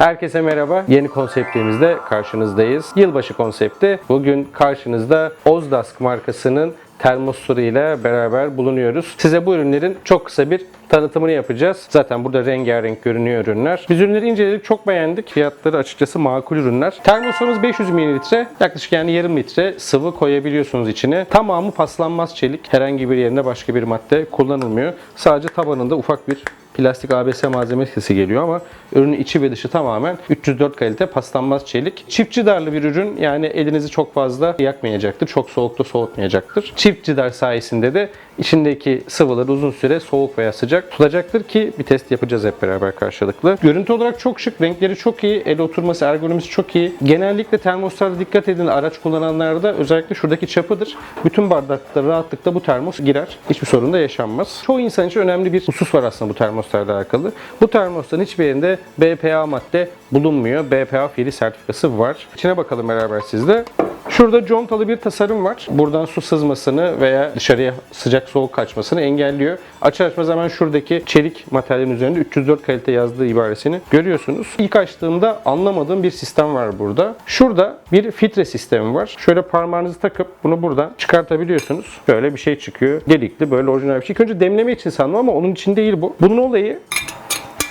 Herkese merhaba. Yeni konseptimizde karşınızdayız. Yılbaşı konsepti. Bugün karşınızda Ozdask markasının termosları ile beraber bulunuyoruz. Size bu ürünlerin çok kısa bir tanıtımını yapacağız. Zaten burada rengarenk görünüyor ürünler. Biz ürünleri inceledik, çok beğendik. Fiyatları açıkçası makul ürünler. Termosumuz 500 mililitre. Yaklaşık yani yarım litre sıvı koyabiliyorsunuz içine. Tamamı paslanmaz çelik. Herhangi bir yerine başka bir madde kullanılmıyor. Sadece tabanında ufak bir plastik ABS malzemesi geliyor ama ürünün içi ve dışı tamamen 304 kalite paslanmaz çelik. Çift cidarlı bir ürün yani elinizi çok fazla yakmayacaktır. Çok soğukta soğutmayacaktır. Çift cidar sayesinde de içindeki sıvılar uzun süre soğuk veya sıcak tutacaktır ki bir test yapacağız hep beraber karşılıklı. Görüntü olarak çok şık, renkleri çok iyi, el oturması, ergonomisi çok iyi. Genellikle termoslara dikkat edin araç kullananlarda özellikle şuradaki çapıdır. Bütün bardakta rahatlıkla bu termos girer. Hiçbir sorun da yaşanmaz. Çoğu insan için önemli bir husus var aslında bu termoslarla alakalı. Bu termosların hiçbir yerinde BPA madde bulunmuyor. BPA fiili sertifikası var. İçine bakalım beraber sizle. Şurada contalı bir tasarım var. Buradan su sızmasını veya dışarıya sıcak soğuk kaçmasını engelliyor. Açar açmaz hemen şuradaki çelik materyalin üzerinde 304 kalite yazdığı ibaresini görüyorsunuz. İlk açtığımda anlamadığım bir sistem var burada. Şurada bir filtre sistemi var. Şöyle parmağınızı takıp bunu buradan çıkartabiliyorsunuz. Böyle bir şey çıkıyor. Delikli böyle orijinal bir şey. İlk önce demleme için sandım ama onun için değil bu. Bunun olayı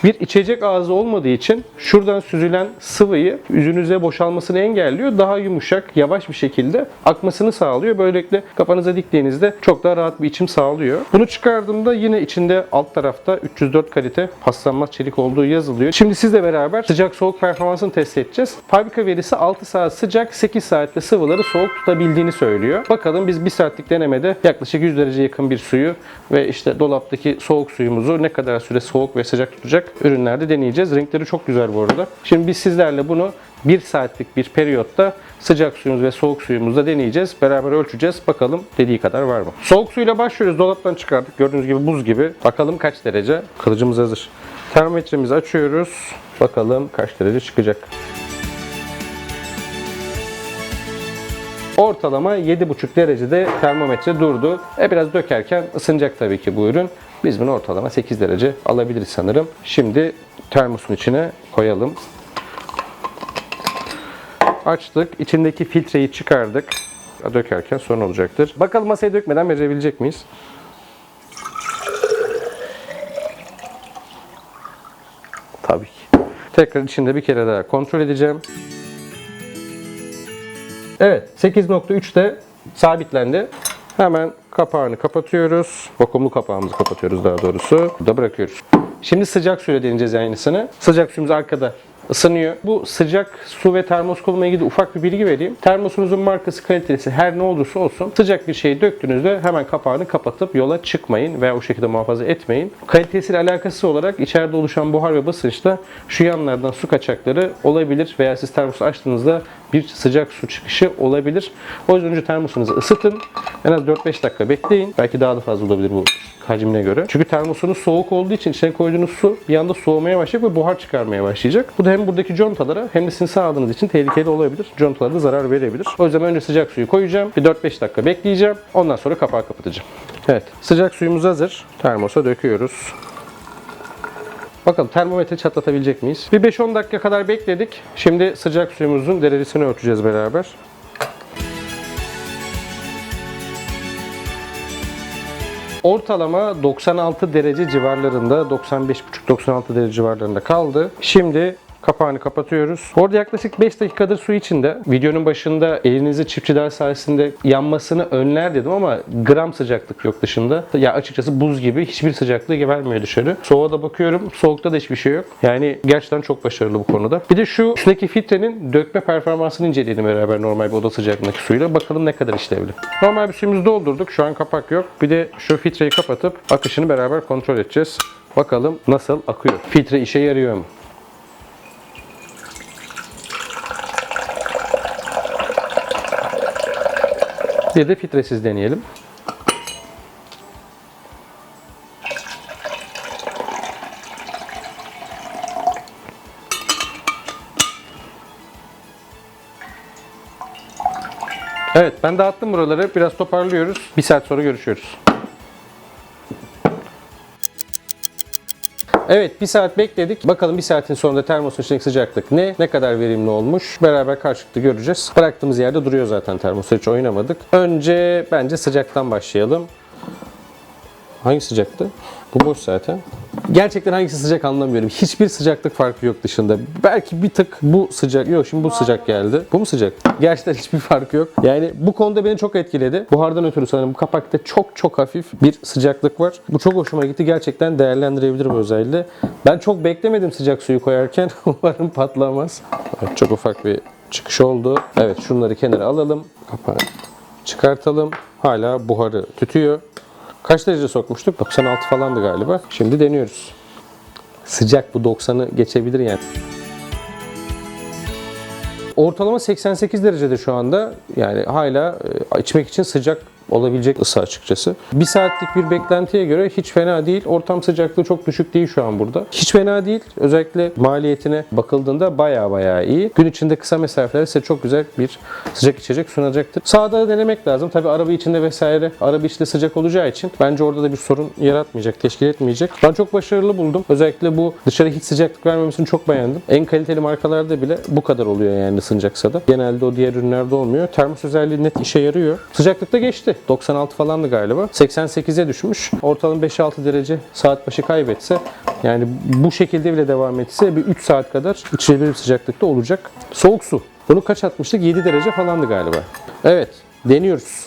bir içecek ağzı olmadığı için şuradan süzülen sıvıyı yüzünüze boşalmasını engelliyor. Daha yumuşak, yavaş bir şekilde akmasını sağlıyor. Böylelikle kafanıza diktiğinizde çok daha rahat bir içim sağlıyor. Bunu çıkardığımda yine içinde alt tarafta 304 kalite paslanmaz çelik olduğu yazılıyor. Şimdi sizle beraber sıcak soğuk performansını test edeceğiz. Fabrika verisi 6 saat sıcak, 8 saatte sıvıları soğuk tutabildiğini söylüyor. Bakalım biz 1 saatlik denemede yaklaşık 100 derece yakın bir suyu ve işte dolaptaki soğuk suyumuzu ne kadar süre soğuk ve sıcak tutacak ürünlerde deneyeceğiz. Renkleri çok güzel bu arada. Şimdi biz sizlerle bunu 1 saatlik bir periyotta sıcak suyumuz ve soğuk suyumuzda deneyeceğiz. Beraber ölçeceğiz. Bakalım dediği kadar var mı? Soğuk suyla başlıyoruz. Dolaptan çıkardık. Gördüğünüz gibi buz gibi. Bakalım kaç derece? Kılıcımız hazır. Termometremizi açıyoruz. Bakalım kaç derece çıkacak. Ortalama 7,5 derecede termometre durdu. E biraz dökerken ısınacak tabii ki bu ürün. Biz bunu ortalama 8 derece alabiliriz sanırım. Şimdi termosun içine koyalım. Açtık. İçindeki filtreyi çıkardık. Dökerken sorun olacaktır. Bakalım masaya dökmeden becerebilecek miyiz? Tabii ki. Tekrar içinde bir kere daha kontrol edeceğim. Evet 8.3'te sabitlendi. Hemen kapağını kapatıyoruz. Vakumlu kapağımızı kapatıyoruz daha doğrusu. Burada bırakıyoruz. Şimdi sıcak suyla deneyeceğiz aynısını. Sıcak suyumuz arkada ısınıyor. Bu sıcak su ve termos kullanımla ilgili ufak bir bilgi vereyim. Termosunuzun markası, kalitesi her ne olursa olsun sıcak bir şey döktüğünüzde hemen kapağını kapatıp yola çıkmayın veya o şekilde muhafaza etmeyin. Kalitesiyle alakası olarak içeride oluşan buhar ve basınçta şu yanlardan su kaçakları olabilir veya siz termosu açtığınızda bir sıcak su çıkışı olabilir. O yüzden önce termosunuzu ısıtın. En az 4-5 dakika bekleyin. Belki daha da fazla olabilir bu hacmine göre. Çünkü termosunuz soğuk olduğu için içine koyduğunuz su bir anda soğumaya başlayacak ve buhar çıkarmaya başlayacak. Bu da hem buradaki contalara hem de sizin sağlığınız için tehlikeli olabilir. Contalara da zarar verebilir. O yüzden önce sıcak suyu koyacağım. Bir 4-5 dakika bekleyeceğim. Ondan sonra kapağı kapatacağım. Evet. Sıcak suyumuz hazır. Termosa döküyoruz. Bakalım termometre çatlatabilecek miyiz? Bir 5-10 dakika kadar bekledik. Şimdi sıcak suyumuzun derecesini ölçeceğiz beraber. Ortalama 96 derece civarlarında, 95,5-96 derece civarlarında kaldı. Şimdi kapağını kapatıyoruz. Orada yaklaşık 5 dakikadır su içinde. Videonun başında elinizi çiftçiler sayesinde yanmasını önler dedim ama gram sıcaklık yok dışında. Ya açıkçası buz gibi hiçbir sıcaklığı vermiyor dışarı. Soğuğa da bakıyorum. Soğukta da hiçbir şey yok. Yani gerçekten çok başarılı bu konuda. Bir de şu üstteki filtrenin dökme performansını inceleyelim beraber normal bir oda sıcaklığındaki suyla. Bakalım ne kadar işlevli. Normal bir suyumuzu doldurduk. Şu an kapak yok. Bir de şu filtreyi kapatıp akışını beraber kontrol edeceğiz. Bakalım nasıl akıyor. Filtre işe yarıyor mu? Bir de filtresiz deneyelim. Evet ben dağıttım buraları. Biraz toparlıyoruz. Bir saat sonra görüşüyoruz. Evet bir saat bekledik. Bakalım bir saatin sonunda termosun içindeki sıcaklık ne? Ne kadar verimli olmuş? Beraber karşılıklı göreceğiz. Bıraktığımız yerde duruyor zaten termoslar hiç oynamadık. Önce bence sıcaktan başlayalım. Hangi sıcaktı? Bu boş zaten. Gerçekten hangisi sıcak anlamıyorum. Hiçbir sıcaklık farkı yok dışında. Belki bir tık bu sıcak. Yok şimdi bu sıcak geldi. Bu mu sıcak? Gerçekten hiçbir farkı yok. Yani bu konuda beni çok etkiledi. Buhardan ötürü sanırım bu kapakta çok çok hafif bir sıcaklık var. Bu çok hoşuma gitti. Gerçekten değerlendirebilirim özelliği. Ben çok beklemedim sıcak suyu koyarken. Umarım patlamaz. Evet, çok ufak bir çıkış oldu. Evet şunları kenara alalım. Kapağı çıkartalım. Hala buharı tütüyor. Kaç derece sokmuştuk? 96 falandı galiba. Şimdi deniyoruz. Sıcak bu 90'ı geçebilir yani. Ortalama 88 derecede şu anda. Yani hala e, içmek için sıcak olabilecek ısı açıkçası. Bir saatlik bir beklentiye göre hiç fena değil. Ortam sıcaklığı çok düşük değil şu an burada. Hiç fena değil. Özellikle maliyetine bakıldığında baya baya iyi. Gün içinde kısa mesafelerde size çok güzel bir sıcak içecek sunacaktır. Sağda da denemek lazım. Tabi araba içinde vesaire araba içinde sıcak olacağı için bence orada da bir sorun yaratmayacak, teşkil etmeyecek. Ben çok başarılı buldum. Özellikle bu dışarı hiç sıcaklık vermemesini çok beğendim. En kaliteli markalarda bile bu kadar oluyor yani ısınacaksa da. Genelde o diğer ürünlerde olmuyor. Termos özelliği net işe yarıyor. Sıcaklıkta geçti. 96 falandı galiba. 88'e düşmüş. Ortalama 5-6 derece saat başı kaybetse yani bu şekilde bile devam etse bir 3 saat kadar içilebilir sıcaklıkta olacak. Soğuk su. Bunu kaç atmıştık? 7 derece falandı galiba. Evet. Deniyoruz.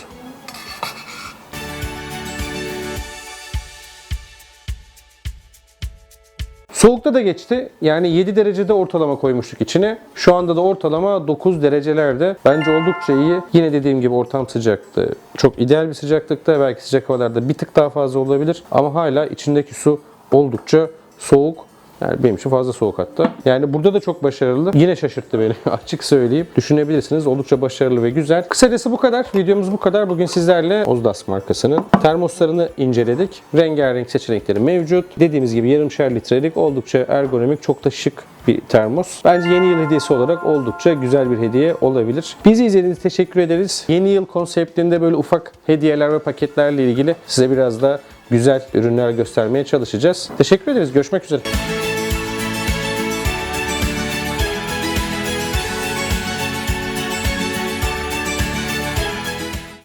Soğukta da geçti. Yani 7 derecede ortalama koymuştuk içine. Şu anda da ortalama 9 derecelerde. Bence oldukça iyi. Yine dediğim gibi ortam sıcaktı. Çok ideal bir sıcaklıkta. Belki sıcak havalarda bir tık daha fazla olabilir. Ama hala içindeki su oldukça soğuk. Yani benim için fazla soğuk hatta. Yani burada da çok başarılı. Yine şaşırttı beni açık söyleyeyim. Düşünebilirsiniz. Oldukça başarılı ve güzel. Kısacası bu kadar. Videomuz bu kadar. Bugün sizlerle Ozdas markasının termoslarını inceledik. Rengarenk seçenekleri mevcut. Dediğimiz gibi yarımşar litrelik oldukça ergonomik, çok da şık bir termos. Bence yeni yıl hediyesi olarak oldukça güzel bir hediye olabilir. Bizi izlediğiniz için teşekkür ederiz. Yeni yıl konseptinde böyle ufak hediyeler ve paketlerle ilgili size biraz da güzel ürünler göstermeye çalışacağız. Teşekkür ederiz. Görüşmek üzere.